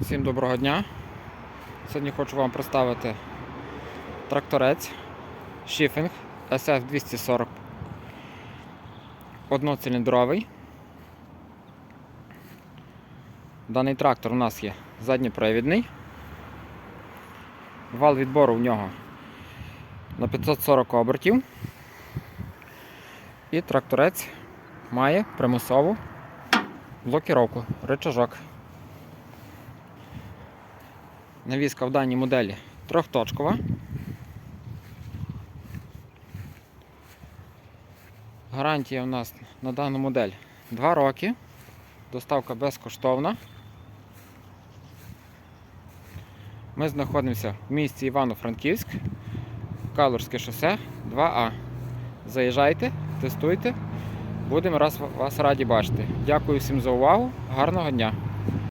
Всім доброго дня. Сьогодні хочу вам представити тракторець Шифінг SF240 одноциліндровий. Даний трактор у нас є задньопривідний. Вал відбору в нього на 540 обертів. І тракторець має примусову блокіровку, рычажок. Навіска в даній моделі трьохточкова. Гарантія у нас на дану модель 2 роки. Доставка безкоштовна. Ми знаходимося в місті Івано-Франківськ, Калурське шосе 2А. Заїжджайте, тестуйте. Будемо вас раді бачити. Дякую всім за увагу. Гарного дня!